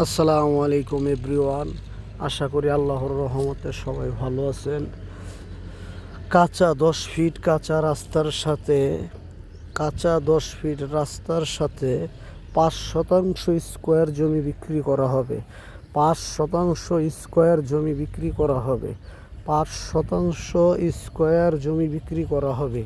আসসালামু আলাইকুম এভরিওয়ান। আশা করি আল্লাহর রহমতে সবাই ভালো আছেন। কাঁচা দশ ফিট কাঁচা রাস্তার সাথে, কাঁচা দশ ফিট রাস্তার সাথে পাঁচ শতাংশ স্কোয়ার জমি বিক্রি করা হবে। পাঁচ শতাংশ স্কোয়ার জমি বিক্রি করা হবে। পাঁচ শতাংশ স্কোয়ার জমি বিক্রি করা হবে।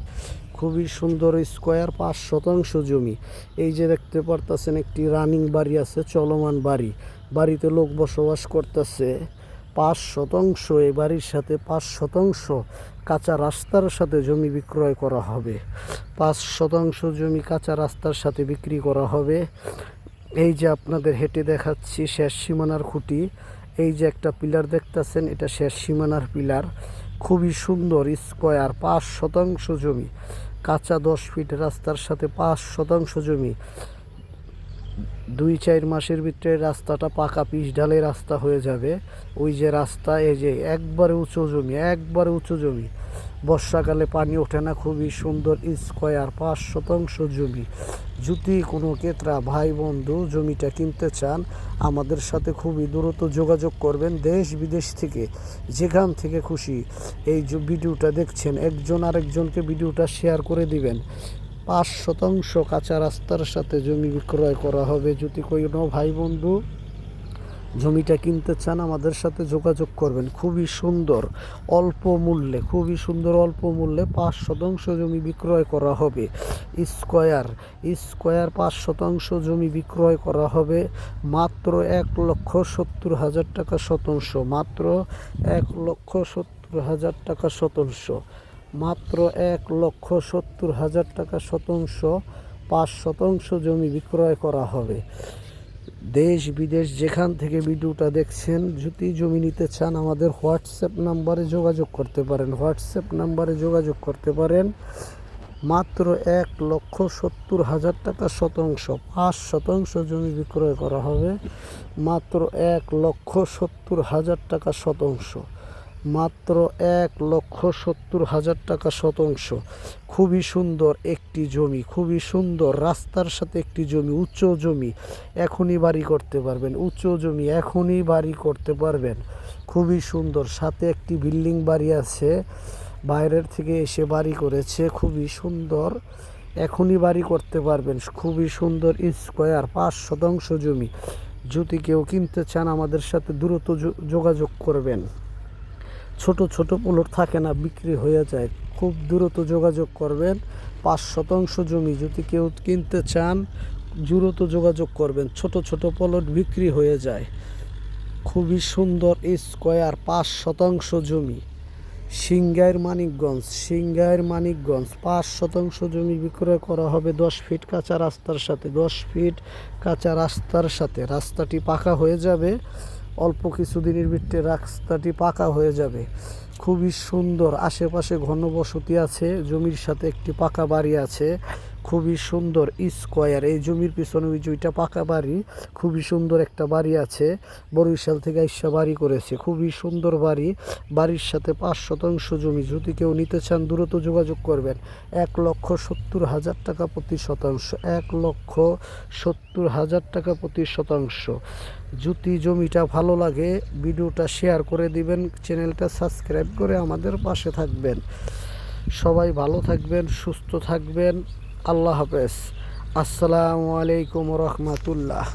খুবই সুন্দর স্কোয়ার, পাঁচ শতাংশ জমি। এই যে দেখতে পারতেছেন, একটি রানিং বাড়ি আছে, চলমান বাড়ি। বাড়িতে লোক বসবাস করতেছে। পাঁচ শতাংশ, এই বাড়ির সাথে পাঁচ শতাংশ কাঁচা রাস্তার সাথে জমি বিক্রয় করা হবে। পাঁচ শতাংশ জমি কাঁচা রাস্তার সাথে বিক্রি করা হবে। এই যে আপনাদের হেঁটে দেখাচ্ছি, শেষ সীমানার খুঁটি। এই যে একটা পিলার দেখতেছেন, এটা শেষ সীমানার পিলার। খুবই সুন্দর স্কোয়ার, পাঁচ শতাংশ জমি। কাঁচা দশ ফিট রাস্তার সাথে পাঁচ শতাংশ জমি। দুই চার মাসের ভিতরে রাস্তাটা পাকা পিস ঢালে রাস্তা হয়ে যাবে। ওই যে রাস্তা, এই যে একবারে উঁচু জমি, একবারে উঁচু জমি। বর্ষাকালে পানি ওঠে না, খুবই সুন্দর স্কোয়ার, পাঁচ শতাংশ জমি। যদি কোনো ক্রেতা, ভাই, বন্ধু জমিটা কিনতে চান, আমাদের সাথে খুবই দ্রুত যোগাযোগ করবেন দেশ বিদেশ থেকে, যেখান থেকে খুশি। এই ভিডিওটা দেখছেন, একজন আরেকজনকে ভিডিওটা শেয়ার করে দিবেন। পাঁচ শতাংশ কাঁচা রাস্তার সাথে জমি বিক্রয় করা হবে যদি কোনো ভাই, বন্ধু জমিটা কিনতে চান, আমাদের সাথে যোগাযোগ করবেন। খুবই সুন্দর, অল্প মূল্যে, খুবই সুন্দর অল্প মূল্যে পাঁচ শতাংশ জমি বিক্রয় করা হবে। স্কোয়ার স্কোয়ার পাঁচ শতাংশ জমি বিক্রয় করা হবে মাত্র এক লক্ষ সত্তর হাজার টাকা শতাংশ, মাত্র এক লক্ষ সত্তর হাজার টাকা শতাংশ, মাত্র এক লক্ষ সত্তর হাজার টাকা শতাংশ, পাঁচ শতাংশ জমি বিক্রয় করা হবে। দেশ বিদেশ যেখান থেকে ভিডিওটা দেখছেন, যদি জমি নিতে চান, আমাদের হোয়াটসঅ্যাপ নাম্বারে যোগাযোগ করতে পারেন। হোয়াটসঅ্যাপ নাম্বারে যোগাযোগ করতে পারেন। মাত্র এক লক্ষ সত্তর হাজার টাকা শতাংশ, পাঁচ শতাংশ জমি বিক্রয় করা হবে। মাত্র এক লক্ষ সত্তর হাজার টাকা শতাংশ। মাত্র এক লক্ষ সত্তর হাজার টাকা শতাংশ। খুবই সুন্দর একটি জমি, খুবই সুন্দর রাস্তার সাথে একটি জমি, উচ্চ জমি এখনই বাড়ি করতে পারবেন, উচ্চ জমি এখনই বাড়ি করতে পারবেন। খুবই সুন্দর, সাথে একটি বিল্ডিং বাড়ি আছে, বাইরের থেকে এসে বাড়ি করেছে, খুবই সুন্দর, এখনই বাড়ি করতে পারবেন, খুবই সুন্দর স্কোয়ার, পাঁচ শতাংশ জমি। যদি কেউ কিনতে চান আমাদের সাথে দ্রুত যোগাযোগ করবেন। ছোট ছোট প্লট থাকে না, বিক্রি হয়ে যায়। খুব দ্রুত যোগাযোগ করবেন। পাঁচ শতাংশ জমি যদি কেউ কিনতে চান, দ্রুত যোগাযোগ করবেন। ছোট ছোট প্লট বিক্রি হয়ে যায়। খুবই সুন্দর স্কোয়ার, পাঁচ শতাংশ জমি। সিংগাইর মানিকগঞ্জ সিংগাইর মানিকগঞ্জ, পাঁচ শতাংশ জমি বিক্রয় করা হবে দশ ফিট কাঁচা রাস্তার সাথে, দশ ফিট কাঁচা রাস্তার সাথে। রাস্তাটি পাকা হয়ে যাবে। অল্প কিছুদিনের ভিতরে রাস্তাটি পাকা হয়ে যাবে। খুবই সুন্দর। আশেপাশে ঘনবসতি আছে, জমির সাথে একটি পাকা বাড়ি আছে, খুবই সুন্দর স্কোয়ার। এই জমির পিছনে ওই জমিটা পাকা বাড়ি, খুবই সুন্দর একটা বাড়ি আছে। বরিশাল থেকে আইসা বাড়ি করেছে, খুবই সুন্দর বাড়ি। বাড়ির সাথে পাঁচ শতাংশ জমি, যদি কেউ নিতে চান দ্রুত যোগাযোগ করবেন। এক লক্ষ সত্তর হাজার টাকা প্রতি শতাংশ, এক লক্ষ সত্তর হাজার টাকা প্রতি শতাংশ। যদি জমিটা ভালো লাগে, ভিডিওটা শেয়ার করে দিবেন, চ্যানেলটা সাবস্ক্রাইব করে আমাদের পাশে থাকবেন। সবাই ভালো থাকবেন, সুস্থ থাকবেন। আল্লাহ হাফেজ। আসসালামু আলাইকুম রহমতুল্লাহ।